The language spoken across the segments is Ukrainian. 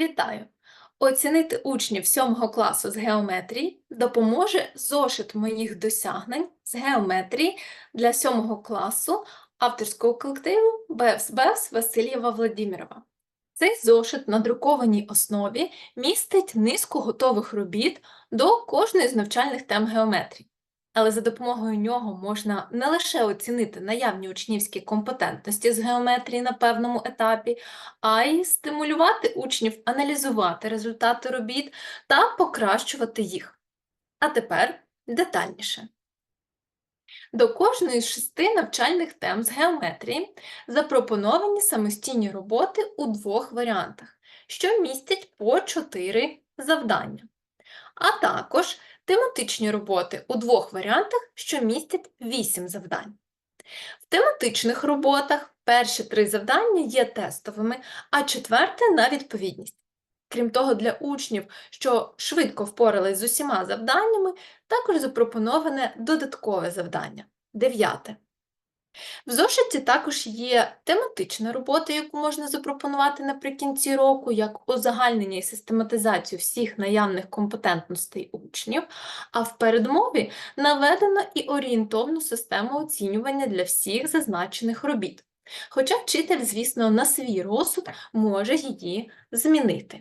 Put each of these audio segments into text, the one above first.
Вітаю! Оцінити учнів 7 класу з геометрії допоможе зошит моїх досягнень з геометрії для 7 класу авторського колективу БЕВС Васильєва Владимирова. Цей зошит на друкованій основі містить низку готових робіт до кожної з навчальних тем геометрії. Але за допомогою нього можна не лише оцінити наявні учнівські компетентності з геометрії на певному етапі, а й стимулювати учнів аналізувати результати робіт та покращувати їх. А тепер детальніше. До кожної з шести навчальних тем з геометрії запропоновані самостійні роботи у двох варіантах, що містять по 4 завдання, а також тематичні роботи у двох варіантах, що містять 8 завдань. В тематичних роботах перші три завдання є тестовими, а четверте на відповідність. Крім того, для учнів, що швидко впорались з усіма завданнями, також запропоноване додаткове завдання дев'яте. В зошиті також є тематична робота, яку можна запропонувати наприкінці року, як узагальнення і систематизацію всіх наявних компетентностей учнів, а в передмові наведено і орієнтовну систему оцінювання для всіх зазначених робіт. Хоча вчитель, звісно, на свій розсуд може її змінити.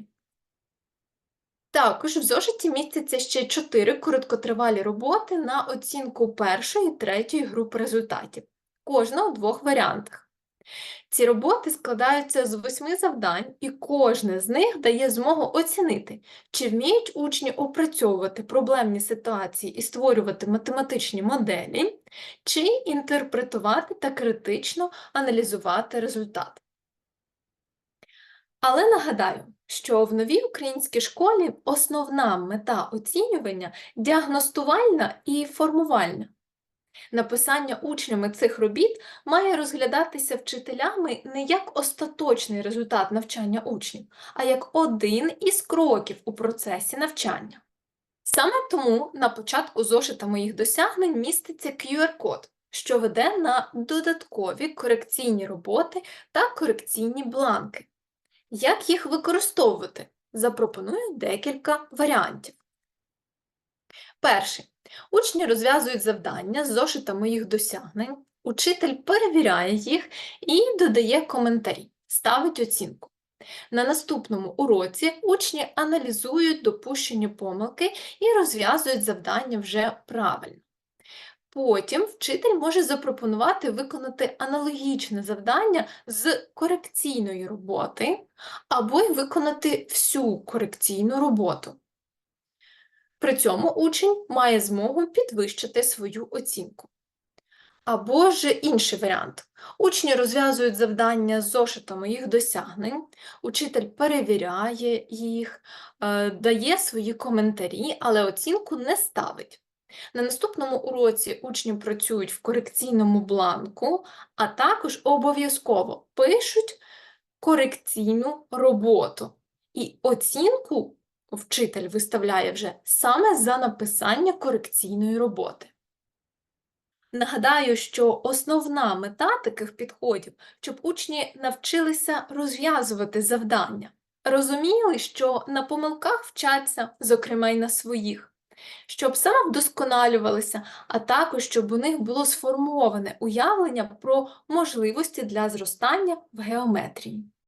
Також в зошиті містяться ще чотири короткотривалі роботи на оцінку першої і третьої груп результатів кожна у двох варіантах. Ці роботи складаються з восьми завдань, і кожне з них дає змогу оцінити, чи вміють учні опрацьовувати проблемні ситуації і створювати математичні моделі, чи інтерпретувати та критично аналізувати результат. Але нагадаю, що в новій українській школі основна мета оцінювання діагностувальна і формувальна. Написання учнями цих робіт має розглядатися вчителями не як остаточний результат навчання учнів, а як один із кроків у процесі навчання. Саме тому на початку зошита моїх досягнень міститься QR-код, що веде на додаткові корекційні роботи та корекційні бланки. Як їх використовувати? Запропоную декілька варіантів. Перший. Учні розв'язують завдання з зошита моїх досягнень, учитель перевіряє їх і додає коментарі, ставить оцінку. На наступному уроці учні аналізують допущені помилки і розв'язують завдання вже правильно. Потім вчитель може запропонувати виконати аналогічне завдання з корекційної роботи, або й виконати всю корекційну роботу. При цьому учень має змогу підвищити свою оцінку. Або ж інший варіант. Учні розв'язують завдання з зошитами їх досягнень, учитель перевіряє їх, е, дає свої коментарі, але оцінку не ставить. На наступному уроці учні працюють в корекційному бланку, а також обов'язково пишуть корекційну роботу. І оцінку вчитель виставляє вже саме за написання корекційної роботи. Нагадаю, що основна мета таких підходів, щоб учні навчилися розв'язувати завдання, розуміли, що на помилках вчаться, зокрема й на своїх, щоб самовдосконалювалися, а також щоб у них було сформоване уявлення про можливості для зростання в геометрії.